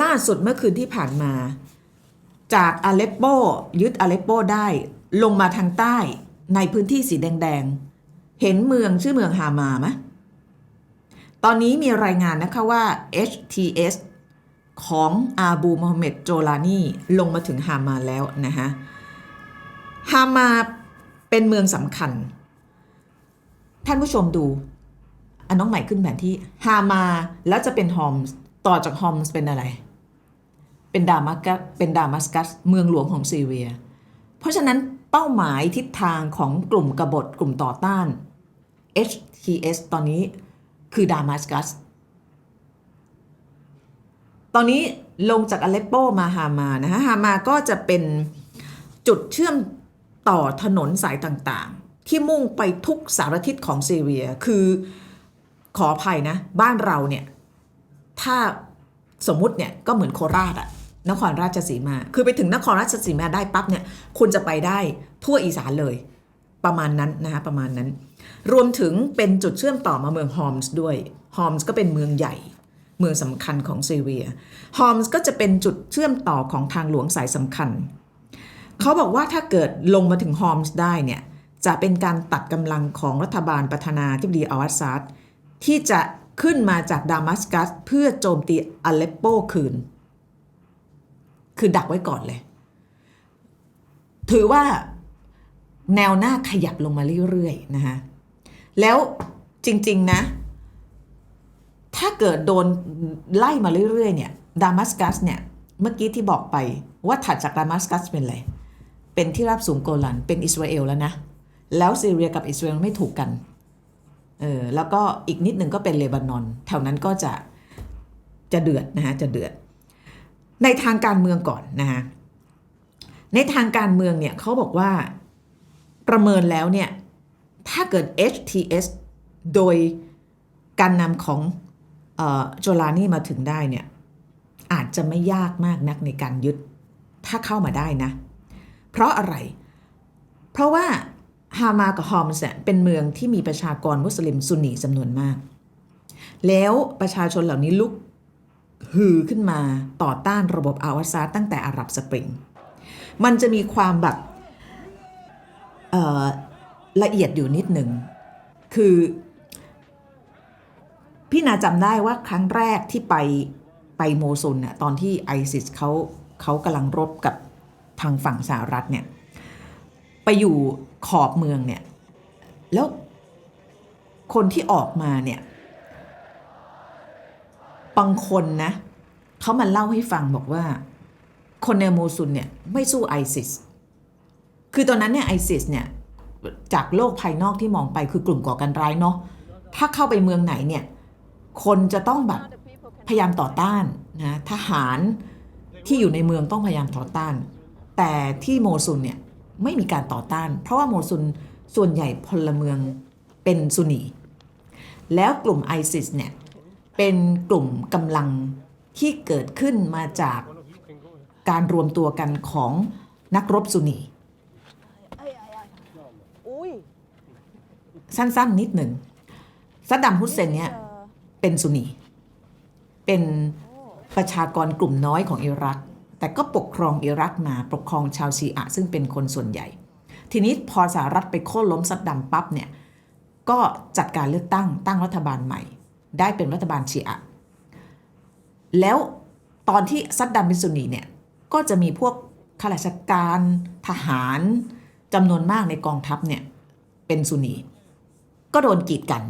ล่าสุดเมื่อคืนที่ผ่านมา จากอาเลปโปยึดอาเลปโปได้ลงมาทางใต้ในพื้นที่สีแดงๆ เห็นเมืองชื่อเมืองฮามาไหมตอนนี้มีรายงานนะคะว่า HTS ของอาบูมฮัมเหม็ดโจลานีลงมาถึงฮามาแล้วนะคะฮามาเป็นเมืองสำคัญ ท่านผู้ชมดูอันน้องใหม่ขึ้นแผนที่ฮามาแล้วจะเป็นฮอมส์ ต่อจากฮอมส์เป็นอะไร เป็นดามัสกัสเป็นดามัสกัสเมืองหลวงของซีเรีย เพราะฉะนั้นเป้าหมายทิศทางของกลุ่มกบฏกลุ่มต่อต้าน HTS ตอนนี้คือดามัสกัส ตอนนี้ลงจากอเลปโปมาฮามานะฮะฮามาก็จะเป็นจุดเชื่อมต่อถนนสายต่างๆ ที่มุ่งไปทุกสารทิศของซีเรีย คือขออภัยนะ บ้านเราเนี่ย ถ้าสมมุติเนี่ยก็เหมือนโคราชอะนครราชสีมา คือไปถึงนครราชสีมาได้ปั๊บเนี่ยคุณจะไปได้ทั่วอีสานเลย ประมาณนั้นนะคะประมาณนั้น รวมถึงเป็นจุดเชื่อมต่อมาเมืองฮอมส์ด้วยฮอมส์ก็เป็นเมืองใหญ่ เมืองสำคัญของซีเรียฮอมส์ก็จะเป็นจุดเชื่อมต่อของทางหลวงสายสำคัญ เขาบอกว่าถ้าเกิดลงมาถึงฮอมส์ได้เนี่ยจะเป็นการตัดกำลังของรัฐบาลประธานาธิบดีอวัสซัดที่จะ ขึ้นมาจากดามัสกัสเพื่อโจมตีอเลปโปคืน คือดักไว้ก่อนเลย ถือว่าแนวหน้าขยับลงมาเรื่อยๆนะคะแล้วจริง ๆ นะ ถ้าเกิดโดนไล่มาเรื่อย ๆ เนี่ยดามัสกัสเนี่ย เมื่อกี้ที่บอกไปว่าถัดจากดามัสกัสเป็นอะไร เป็นที่ราบสูงโกลัน เป็นอิสราเอลแล้วนะ แล้วซีเรียกับอิสราเอลไม่ถูกกัน เออแล้วก็อีกนิดหนึ่งก็เป็นเลบานอนแถวนั้นก็จะจะเดือดนะฮะจะเดือด ในทางการเมืองก่อนนะฮะในทางการเมืองเนี่ยเขาบอกว่าประเมินแล้วเนี่ยถ้าเกิด HTS โดยการนำของเอ่อโจลานี่มาถึงได้เนี่ยอาจจะไม่ยากมากนักในการยึดถ้าเข้ามาได้นะ เพราะอะไร เพราะว่า ฮามากับฮอมส์เนี่ยเป็นเมืองที่มีประชากรมุสลิมซุนนีจำนวนมาก แล้วประชาชนเหล่านี้ลุกฮือขึ้นมาต่อต้านระบบอาวัซาตั้งแต่อาหรับสปริง มันจะมีความแบบละเอียดอยู่นิดหนึ่ง คือพี่นาจำได้ว่าครั้งแรกที่ไปไปโมซุลน่ะตอนที่ไอซิสเขาเขากำลังรบกับทางฝั่งสหรัฐเนี่ย ไปอยู่ ขอบเมืองเนี่ย แล้วคนที่ออกมาเนี่ย บางคนนะ เขามาเล่าให้ฟังบอกว่า คนในโมซุลเนี่ย ไม่สู้ไอซิส คือตอนนั้นเนี่ยไอซิสเนี่ย จากโลกภายนอกที่มองไปคือกลุ่มก่อการร้ายเนาะ ถ้าเข้าไปเมืองไหนเนี่ย คนจะต้องแบบพยายามต่อต้านนะ ทหารที่อยู่ในเมืองต้องพยายามต่อต้าน แต่ที่โมซุลเนี่ย ไม่มีการต่อต้าน เพราะว่าโมซุลส่วนใหญ่พลเมืองเป็นซุนนี แล้วกลุ่มไอซิสเนี่ย เป็นกลุ่มกำลังที่เกิดขึ้นมาจากการรวมตัวกันของนักรบซุนนีอุ้ยสั้นๆนิดหนึ่งซัดดัมฮุสเซนเนี่ย เป็นซุนนีเป็นประชากรกลุ่มน้อยของอิรัก แต่ก็ปกครองอิรักมาปกครองชาวชีอะซึ่งเป็นคนส่วนใหญ่ ทีนี้พอสหรัฐไปโค่นล้มซัดดัมปั๊บเนี่ยก็จัดการเลือกตั้งตั้งรัฐบาลใหม่ ได้เป็นรัฐบาลชีอะแล้วตอนที่ซัดดัมเป็นซุนีเนี่ยก็จะมีพวกข้าราชการทหารจำนวนมากในกองทัพเนี่ยเป็นซุนีก็โดนกีดกัน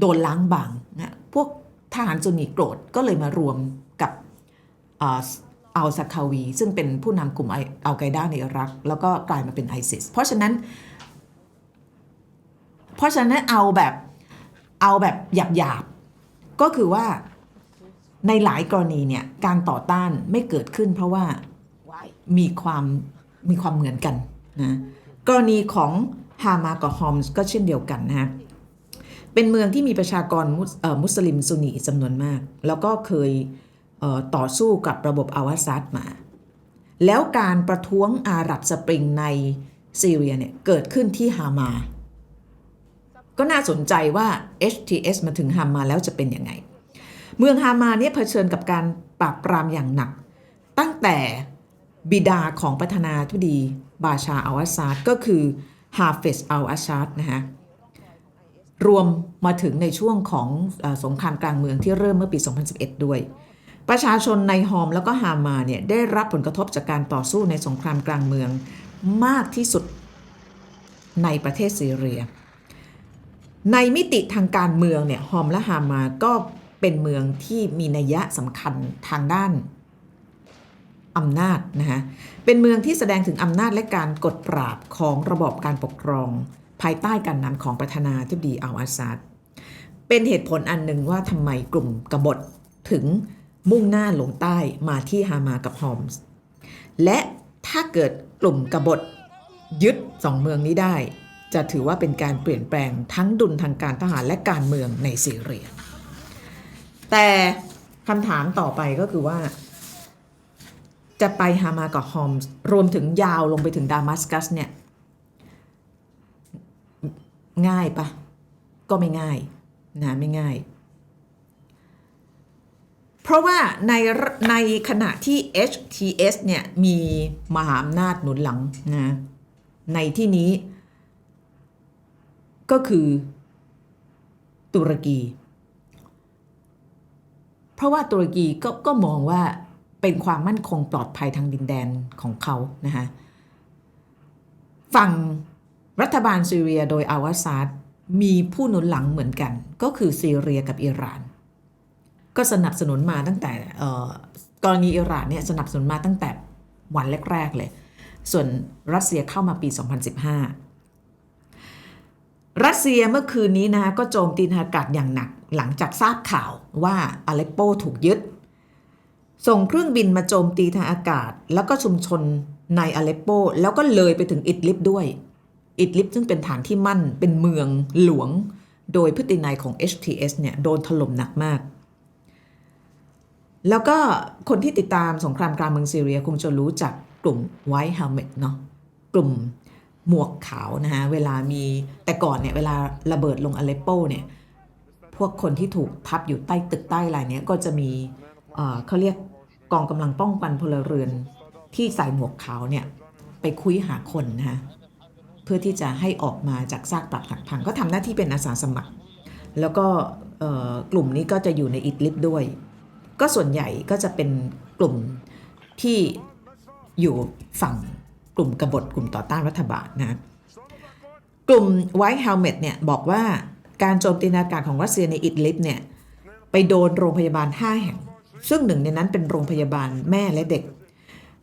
โดนล้างบางนะพวกทหารซุนีโกรธก็เลยมารวมกับ อ่าอัลซาคาวี ซึ่งเป็นผู้นำกลุ่มไออัลไกด้าในอิรัก แล้วก็กลายมาเป็นไอซิสเพราะฉะนั้น เพราะฉะนั้นเอาแบบเอาแบบหยาบๆ ก็คือว่าในหลายกรณีเนี่ยการต่อต้านไม่เกิดขึ้นเพราะว่ามีความมีความเหมือนกันนะกรณีของฮามากับฮอมส์ก็เช่นเดียวกันนะฮะเป็นเมืองที่มีประชากรมุสลิมซุนนีจำนวนมาก แล้วก็เคย ต่อสู้กับระบบอาวาซัดมา แล้วการประท้วงอาหรับสปริงในซีเรียเนี่ยเกิดขึ้นที่ฮามา ก็น่าสนใจว่า HTS มาถึงฮามาแล้วจะเป็นยังไง เมืองฮามาเนี่ยเผชิญกับการปราบปรามอย่างหนัก ตั้งแต่บิดาของประธานาธิบดีบาชาอัลอาซาดก็คือฮาเฟซอัลอาซาดนะคะรวมมาถึงในช่วงของอสงครามกลางเมืองที่เริ่มเมื่อปี 2011 ด้วย ประชาชนในฮอมแล้วก็ฮามาเนี่ยได้รับผลกระทบจากการต่อสู้ในสงครามกลางเมืองมากที่สุดในประเทศซีเรีย ในมิติทางการเมืองเนี่ยฮอมและฮามาก็เป็นเมืองที่มีนัยยะสำคัญทางด้านอำนาจนะคะเป็นเมืองที่แสดงถึงอำนาจและการกดปราบของระบอบการปกครอง ภายใต้การนำของประธานาธิบดีอัลอาซาดเป็นเหตุผลอันหนึ่งว่าทำไมกลุ่มกบฏถึง มุ่งหน้าลงใต้มาที่ฮามากับฮอมส์และถ้าเกิดกลุ่มกบฏยึดสองเมืองนี้ได้ จะถือว่าเป็นการเปลี่ยนแปลงทั้งดุลทางการทหารและการเมืองในซีเรีย แต่คำถามต่อไปก็คือว่า จะไปฮามากับฮอมส์รวมถึงยาวลงไปถึงดามัสกัสเนี่ย ง่ายปะก็ไม่ง่ายนะไม่ง่าย ราะว่าในในขณะที่ HTS เนี่ยมีมหาอำนาจหนุนหลังนะในที่นี้ ก็คือตุรกี เพราะว่าตุรกีก็ก็มองว่าเป็นความมั่นคงปลอดภัยทางดินแดนของเขานะคะฝั่งรัฐบาลซีเรียโดยอาวาซาดมีผู้หนุนหลังเหมือนกัน ก็คือซีเรียกับอิหร่าน ก็สนับสนุนมาตั้งแต่เอ่อกรณีอิหร่านเนี่ยสนับสนุนมาตั้งแต่วันแรก ๆ เลย ส่วนรัสเซียเข้ามาปี 2015 รัสเซียเมื่อคืนนี้นะคะก็โจมตีทางอากาศอย่างหนักหลังจากทราบข่าวว่าอเลปโปถูกยึด ส่งเครื่องบินมาโจมตีทางอากาศ แล้วก็ชุมชนในอเลปโป แล้วก็เลยไปถึงอิดลิบด้วย อิดลิบซึ่งเป็นฐานที่มั่นเป็นเมืองหลวง โดยพฤตินัยของ HTS เนี่ยโดนถล่มหนักมาก แล้วก็คนที่ติดตามสงครามกลางเมืองซีเรียคงจะรู้จักกลุ่ม White Helmet เนาะกลุ่มหมวกขาวนะฮะเวลามีแต่ก่อนเนี่ยเวลาระเบิดลงอเลปโปเนี่ยพวกคนที่ถูกทับอยู่ใต้ตึกใต้อะไรเนี่ยก็จะมีเขาเรียกกองกำลังป้องกันพลเรือนที่ใส่หมวกขาวเนี่ยไปคุยหาคนนะฮะเพื่อที่จะให้ออกมาจากซากปรักหักพังก็ทำหน้าที่เป็นอาสาสมัคร แล้วก็กลุ่มนี้ก็จะอยู่ในอิดลิบด้วย ก็ส่วนใหญ่ก็จะเป็นกลุ่มที่อยู่ฝั่งกลุ่มกบฏกลุ่มต่อต้านรัฐบาลนะกลุ่ม White Helmet เนี่ยบอกว่าการโจมตีทาอากาศของรัสเซียในอิดลิบเนี่ยไปโดนโรงพยาบาล 5 แห่ง ซึ่งหนึ่งในนั้นเป็นโรงพยาบาลแม่และเด็ก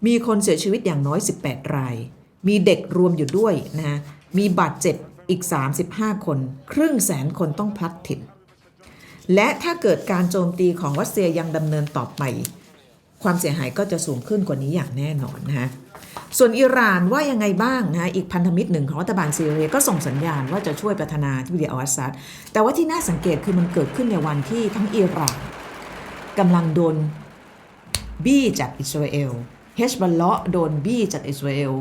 มีคนเสียชีวิตอย่างน้อย 18 ราย มีเด็กรวมอยู่ด้วยนะมีบาดเจ็บอีก 35 คน ครึ่งแสนคนต้องพลัดถิ่น และถ้าเกิดการโจมตีของรัสเซียยังดำเนินต่อไป ความเสียหายก็จะสูงขึ้นกว่านี้อย่างแน่นอนนะฮะส่วนอิหร่านว่ายังไงบ้างนะอีกพันธมิตรหนึ่งของรัฐบาลซีเรียก็ส่งสัญญาณว่าจะช่วยประธานาธิบดีอัลซัดแต่ว่าที่น่าสังเกตคือมันเกิดขึ้นในวันที่ทั้งอิหร่านกำลังโดนบี้จากอิสราเอลเฮชบอลเลาะโดนบี้จากอิสราเอล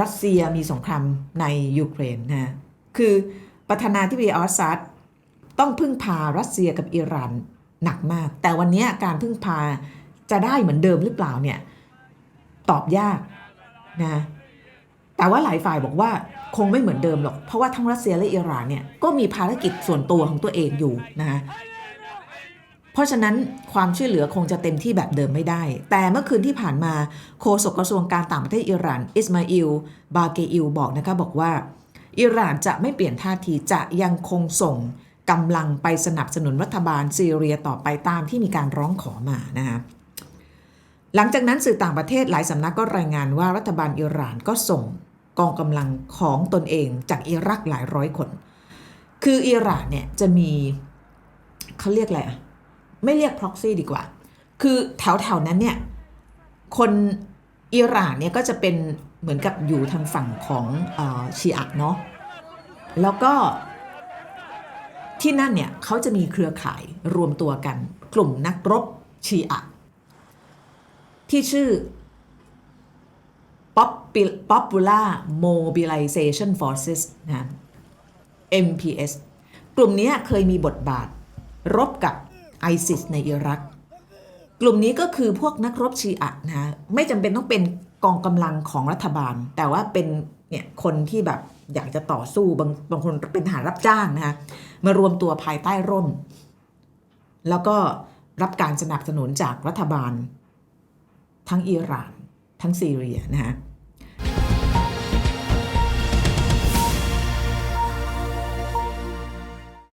รัสเซียมีสงครามในยูเครนนะคือประธานาธิบดีอัลซัด ต้องพึ่งพารัสเซียกับอิหร่านหนักมาก แต่วันนี้การพึ่งพาจะได้เหมือนเดิมหรือเปล่าเนี่ยตอบยากนะแต่ว่าหลายฝ่ายบอกว่าคงไม่เหมือนเดิมหรอก เพราะว่าทั้งรัสเซียและอิหร่านเนี่ยก็มีภารกิจส่วนตัวของตัวเองอยู่นะคะเพราะฉะนั้นความช่วยเหลือคงจะเต็มที่แบบเดิมไม่ได้ แต่เมื่อคืนที่ผ่านมาโฆษกกระทรวงการต่างประเทศอิหร่าน อิสมาอิล บาเกอิลบอกนะคะบอกว่า อิหร่านจะไม่เปลี่ยนท่าทีจะยังคงส่ง กำลังไปสนับสนุนรัฐบาลซีเรียต่อไปตามที่มีการร้องขอมานะคะหลังจากนั้นสื่อต่างประเทศหลายสำนักก็รายงานว่ารัฐบาลอิหร่านก็ส่งกองกำลังของตนเองจากอิรักหลายร้อยคน คืออิหร่านเนี่ยจะมีเขาเรียกอะไรอะไม่เรียก proxy ดีกว่า คือแถวแถวๆนั้นเนี่ยคนอิหร่านเนี่ยก็จะเป็นเหมือนกับอยู่ทางฝั่งของออชีอะเนาะแล้วก็ ที่นั่นเนี่ยเขาจะมีเครือข่ายรวมตัวกัน กลุ่มนักรบชีอะที่ชื่อ Popular Mobilization Forces นะ MPS กลุ่มนี้เคยมีบทบาท รบกับไอซิสในอิรัก กลุ่มนี้ก็คือพวกนักรบชีอะนะไม่จำเป็นต้องเป็นกองกำลังของรัฐบาล แต่ว่าเป็นเนี่ยคนที่แบบ อยากจะต่อสู้บางบางคนเป็นทหารรับจ้างนะคะมารวมตัวภายใต้ร่ม แล้วก็รับการสนับสนุนจากรัฐบาล ทั้งอิหร่าน ทั้งซีเรียนะคะ